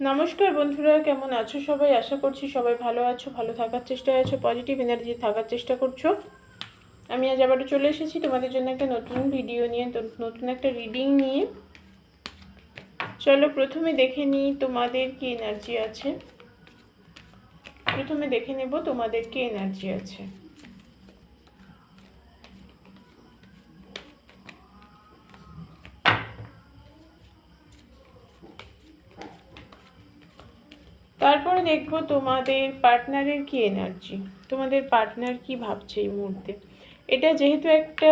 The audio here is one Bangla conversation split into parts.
নমস্কার বন্ধুরা, কেমন আছো সবাই? আশা করছি সবাই ভালো আছো, ভালো থাকার চেষ্টায় আছো পজিটিভ এনার্জি থাকার চেষ্টা করছ। আমি আজ আবারও চলে এসেছি তোমাদের জন্য একটা নতুন ভিডিও নিয়ে নতুন একটা রিডিং নিয়ে। চলো প্রথমে দেখে নিই তোমাদের কি এনার্জি আছে। প্রথমে দেখে নেব তোমাদের কি এনার্জি আছে। তারপরে দেখব তোমাদের পার্টনারের কি এনার্জি তোমাদের পার্টনার কি ভাবছে এই মুহূর্তে? এটা যেহেতু একটা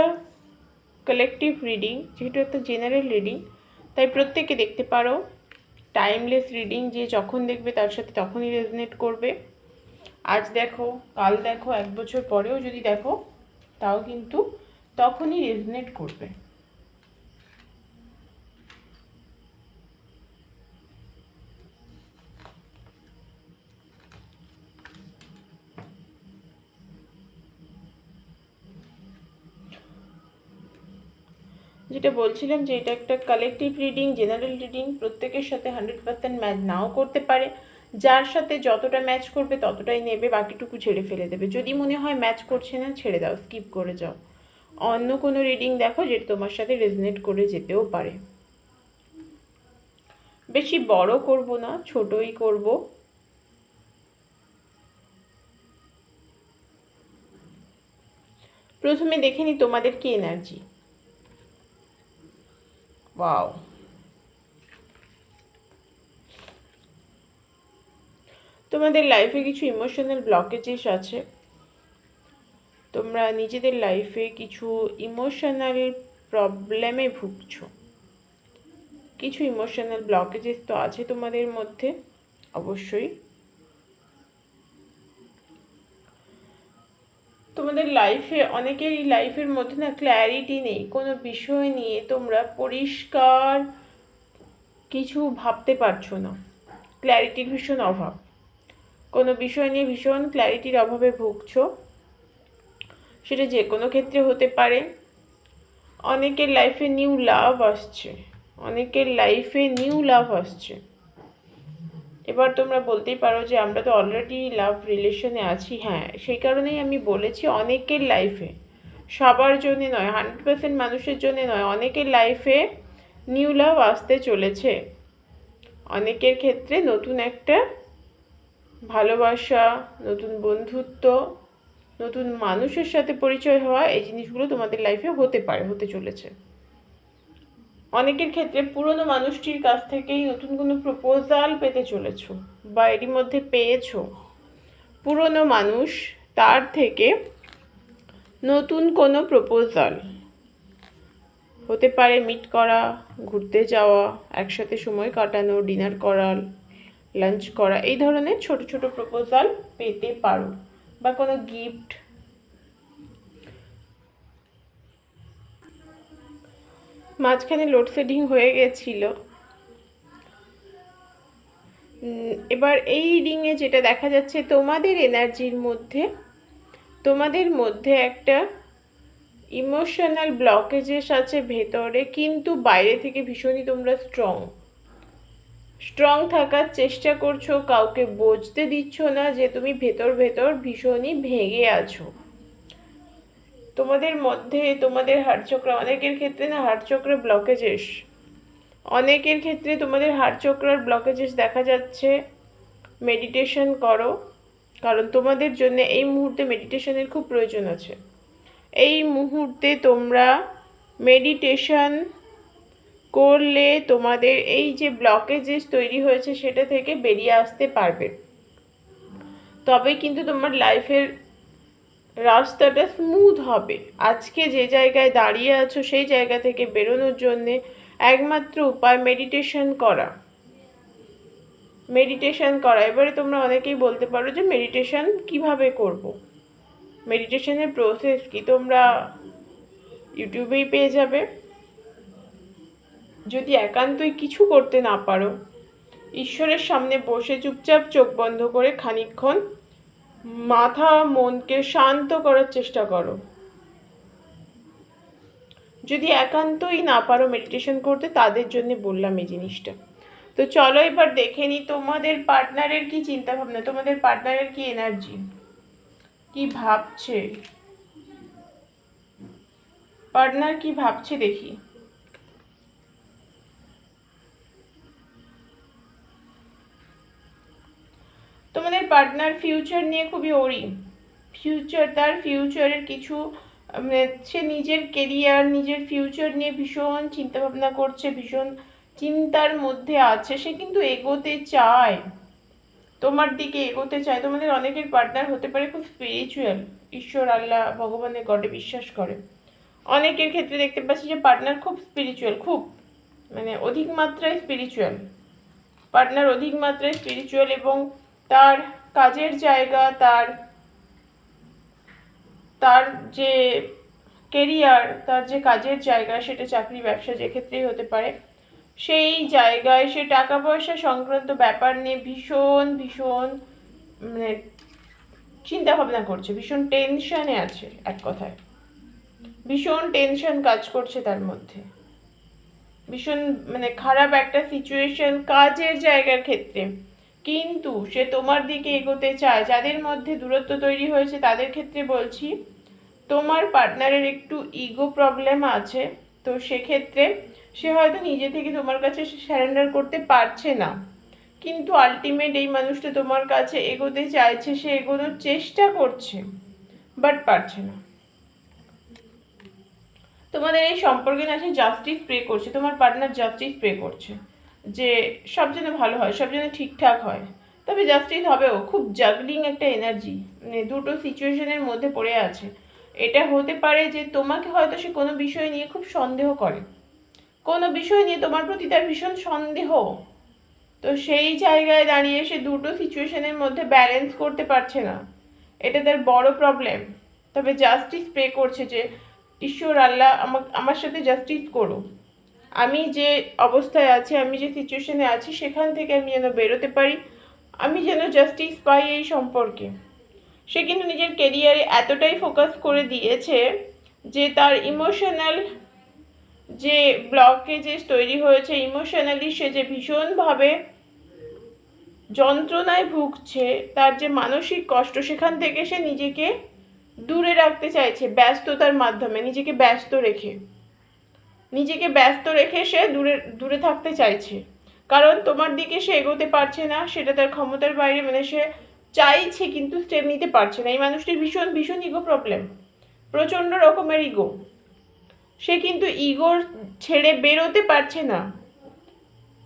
কালেকটিভ রিডিং যেহেতু একটা জেনারেল রিডিং তাই প্রত্যেকে দেখতে পারো টাইমলেস রিডিং যে যখন দেখবে তার সাথে তখনই রেজনেট করবে। আজ দেখো, কাল দেখো, এক বছর পরেও যদি দেখো, তাও কিন্তু তখনই রেজনেট করবে। যেটা বলছিলাম যে এটা একটা কালেকটিভ রিডিং জেনারেল রিডিং প্রত্যেকের সাথে হান্ড্রেড পার্সেন্ট ম্যাচ নাও করতে পারে। যার সাথে যতটা ম্যাচ করবে, ততটাই নেবে, বাকিটুকু ছেড়ে ফেলে দেবে। যদি মনে হয় ম্যাচ করছে না, ছেড়ে দাও স্কিপ করে যাও। অন্য কোনো রিডিং দেখো যেটা তোমার সাথে রেজনেট করে যেতেও পারে। বেশি বড় করব না, ছোটই করব। প্রথমে দেখে নি তোমাদের কি এনার্জি ওয়াও তোমাদের লাইফে কিছু ইমোশনাল ব্লকেজেস আছে? তোমরা নিজেদের লাইফে কিছু ইমোশনাল প্রবলেমে ভুগছো? কিছু ইমোশনাল ব্লকেজেস তো আছে তোমাদের মধ্যে? অবশ্যই। তোমাদের লাইফে অনেকেরই লাইফের মধ্যে না ক্ল্যারিটি নেই। কোনো বিষয় নিয়ে তোমরা পরিষ্কার কিছু ভাবতে পারছ না। ক্ল্যারিটির ভীষণ অভাব। কোনো বিষয় নিয়ে ভীষণ ক্ল্যারিটির অভাবে ভুগছো। সেটা যে কোনো ক্ষেত্রে হতে পারে। অনেকের লাইফে নিউ লাভ আসছে। অনেকের লাইফে নিউ লাভ আসছে। এবার তোমরা বলতেই পারো যে আমরা তো অলরেডি লাভ রিলেশনে আছি হ্যাঁ। সেই কারণেই আমি বলেছি অনেকের লাইফে সবার জন্য নয় হান্ড্রেড পার্সেন্ট মানুষের জন্য নয়, অনেকের লাইফে নিউ লাভ আসতে চলেছে। অনেকের ক্ষেত্রে নতুন একটা ভালোবাসা, নতুন বন্ধুত্ব, নতুন মানুষের সাথে পরিচয় হওয়া এই জিনিসগুলো তোমাদের লাইফে হতে পারে, হতে চলেছে। অনেকের ক্ষেত্রে পুরনো মানুষটির কাছ থেকেই নতুন কোনো প্রপোজাল পেতে চলেছ বা এরই মধ্যে পেয়েছ। পুরনো মানুষ তার থেকে নতুন কোনো প্রপোজাল হতে পারে মিট করা, ঘুরতে যাওয়া, একসাথে সময় কাটানো ডিনার করা লাঞ্চ করা, এই ধরনের ছোট ছোট প্রপোজাল পেতে পারো বা কোনো গিফট মাঝখানে লোডশেডিং হয়ে গেছিল। এবার এই রিংয়ে যেটা দেখা যাচ্ছে, তোমাদের এনার্জির মধ্যে, তোমাদের মধ্যে একটা ইমোশনাল ব্লকেজেস আছে ভেতরে, কিন্তু বাইরে থেকে ভীষণই তোমরা স্ট্রং স্ট্রং থাকার চেষ্টা করছ, কাউকে বুঝতে দিচ্ছ না যে তুমি ভেতর ভেতর ভীষণই ভেঙে আছো। তোমাদের মধ্যে তোমাদের হাড়চক্র অনেকের ক্ষেত্রে না হাড়চক্র ব্লকেজেস অনেকের ক্ষেত্রে তোমাদের হাড়চক্রার ব্লকেজেস দেখা যাচ্ছে। মেডিটেশন করো, কারণ তোমাদের জন্য এই মুহূর্তে মেডিটেশনের খুব প্রয়োজন আছে। এই মুহূর্তে তোমরা মেডিটেশন করলে তোমাদের এই যে ব্লকেজেস তৈরি হয়েছে সেটা থেকে বেরিয়ে আসতে পারবে। তবে কিন্তু তোমার লাইফের রাস্তাটা স্মুথ হবে। আজকে যে জায়গায় দাঁড়িয়ে আছো, সেই জায়গা থেকে বেরোনোর জন্যে একমাত্র উপায় মেডিটেশন করা। মেডিটেশন করা। এবারে তোমরা অনেকেই বলতে পারো যে মেডিটেশন কীভাবে করব। মেডিটেশনের প্রসেস কি? তোমরা ইউটিউবেই পেয়ে যাবে। যদি একান্তই কিছু করতে না পারো, ঈশ্বরের সামনে বসে চুপচাপ চোখ বন্ধ করে খানিক্ষণ মাথা মনকে শান্ত করার চেষ্টা করো। যদি একান্তই না পারো মেডিটেশন করতে, তাদের জন্য বললাম এই জিনিসটা। তো চলো এবার দেখে নি তোমাদের পার্টনারের কি চিন্তা ভাবনা তোমাদের পার্টনারের কি এনার্জি কি ভাবছে? পার্টনার কি ভাবছে দেখি। পার্টনার ফিউচার নিয়ে খুবই ওরি। ফিউচার তার ফিউচারের কিছু সে নিজের কেরিয়ার নিজের ফিউচার নিয়ে ভীষণ চিন্তা ভাবনা করছে, ভীষণ চিন্তার মধ্যে আছে। সে কিন্তু এগোতে চায়। তোমার দিকে এগোতে চায়। তোমাদের অনেকের পার্টনার হতে পারে খুব স্পিরিচুয়াল ঈশ্বর, আল্লাহ, ভগবানের গডে বিশ্বাস করে। অনেকের ক্ষেত্রে দেখতে পাচ্ছি যে পার্টনার খুব স্পিরিচুয়াল খুব মানে অধিক মাত্রায় স্পিরিচুয়াল পার্টনার অধিক মাত্রায় স্পিরিচুয়াল এবং তার কাজের জায়গা, তার তার যে কেরিয়ার তার যে কাজের জায়গা, সেটা চাকরি, ব্যবসা যে ক্ষেত্রেই হতে পারে। সেই জায়গায় সে টাকা পয়সা সংক্রান্ত ব্যাপার নিয়ে ভীষণ ভীষণ মানে চিন্তা ভাবনা করছে, ভীষণ টেনশনে আছে এক কথায়। ভীষণ টেনশন কাজ করছে তার মধ্যে। ভীষণ মানে খারাপ একটা সিচুয়েশন কাজের জায়গার ক্ষেত্রে। কিন্তু সে তোমার দিকে এগোতে চায়। যাদের মধ্যে দূরত্ব তৈরি হয়েছে, তাদের ক্ষেত্রে বলছি, তোমার পার্টনারের একটু ইগো প্রবলেম আছে, তো সেক্ষেত্রে সে হয়তো নিজে থেকে তোমার কাছে স্যারেন্ডার করতে পারছে না। কিন্তু আলটিমেট এই মানুষটা তোমার কাছে এগোতে চাইছে, সে এগোনোর চেষ্টা করছে বাট পারছে না। তোমাদের এই সম্পর্কে না সে জাস্টিস প্রে করছে, তোমার পার্টনার জাস্টিস প্রে করছে। যে সব যেন ভালো হয়, সব যেন ঠিকঠাক হয়। তবে জাস্টিস হবেও খুব জাগলিং একটা এনার্জি মানে দুটো সিচুয়েশনের মধ্যে পড়ে আছে। এটা হতে পারে যে তোমাকে হয়তো সে কোনো বিষয় নিয়ে খুব সন্দেহ করে। কোনো বিষয় নিয়ে তোমার প্রতি তার ভীষণ সন্দেহ। তো সেই জায়গায় দাঁড়িয়ে সে দুটো সিচুয়েশনের মধ্যে ব্যালেন্স করতে পারছে না। এটা তার বড় প্রবলেম তবে জাস্টিস প্রে করছে যে, ঈশ্বর আল্লাহ আমা আমার সাথে জাস্টিস করো আমি যে অবস্থায় আছি, আমি যে সিচুয়েশনে আছি, সেখান থেকে আমি যেন বেরোতে পারি। আমি যেন জাস্টিস পাই এই সম্পর্কে। সে কিন্তু নিজের কেরিয়ারে এতটাই ফোকাস করে দিয়েছে যে তার ইমোশনাল যে ব্লকেজেস তৈরি হয়েছে ইমোশনালি সে যে ভীষণভাবে যন্ত্রণায় ভুগছে, তার যে মানসিক কষ্ট, সেখান থেকে সে নিজেকে দূরে রাখতে চাইছে ব্যস্ততার মাধ্যমে, নিজেকে ব্যস্ত রেখে। নিজেকে ব্যস্ত রেখে সে দূরে দূরে থাকতে চাইছে। কারণ তোমার দিকে সে এগোতে পারছে না, সেটা তার ক্ষমতার বাইরে মানে সে চাইছে কিন্তু স্টেপ নিতে পারছে না। এই মানুষটির ভীষণ ভীষণ ইগো প্রবলেম প্রচণ্ড রকমের ইগো সে কিন্তু ইগোর ছেড়ে বেরোতে পারছে না।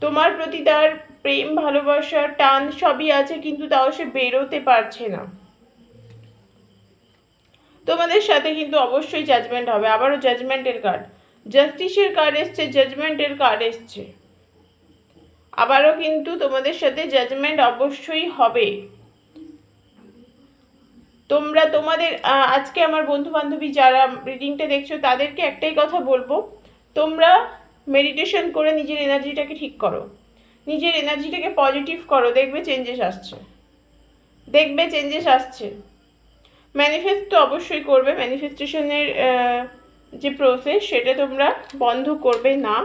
তোমার প্রতি তার প্রেম, ভালোবাসা, টান সবই আছে, কিন্তু তাও সে বেরোতে পারছে না। তোমাদের সাথে কিন্তু অবশ্যই জাজমেন্ট হবে। আবারও জাজমেন্টের কার্ড জাস্টিসের কার্ড এসছে জাজমেন্টের কার্ড এসছে। আবারও কিন্তু তোমাদের সাথে জাজমেন্ট অবশ্যই হবে। তোমরা তোমাদের আজকে আমার বন্ধু বান্ধবী যারা রিডিংটা দেখছ, তাদেরকে একটাই কথা বলব। তোমরা মেডিটেশন করে নিজের এনার্জিটাকে ঠিক করো। নিজের এনার্জিটাকে পজিটিভ করো। দেখবে চেঞ্জেস আসছে। দেখবে চেঞ্জেস আসছে। ম্যানিফেস্ট তো অবশ্যই করবে। ম্যানিফেস্টেশনের যে প্রসেস সেটা তোমরা বন্ধ করবে না,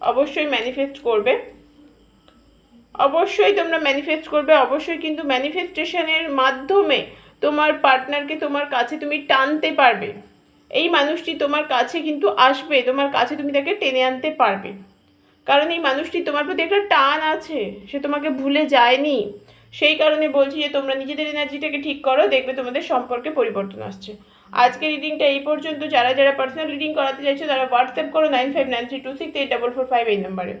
অবশ্যই ম্যানিফেস্ট করবে। অবশ্যই তোমরা ম্যানিফেস্ট করবে, অবশ্যই কিন্তু ম্যানিফেস্টেশনের মাধ্যমে তোমার পার্টনারকে তোমার কাছে তুমি টানতে পারবে। এই মানুষটি তোমার কাছে কিন্তু আসবে, তোমার কাছে তুমি তাকে টেনে আনতে পারবে। কারণ এই মানুষটি তোমার প্রতি একটা টান আছে, সে তোমাকে ভুলে যায়নি। সেই কারণে বলছি যে তোমরা নিজেদের এনার্জিটাকে ঠিক করো, দেখবে তোমাদের সম্পর্কে পরিবর্তন আসছে। আজকে রিডিংটা এই পর্যন্ত। যারা যারা পার্সোনাল রিডিং করাতে চাইছো, তারা হোয়াটসঅ্যাপ করো nine five nine three two six eight double four five এই নাম্বারে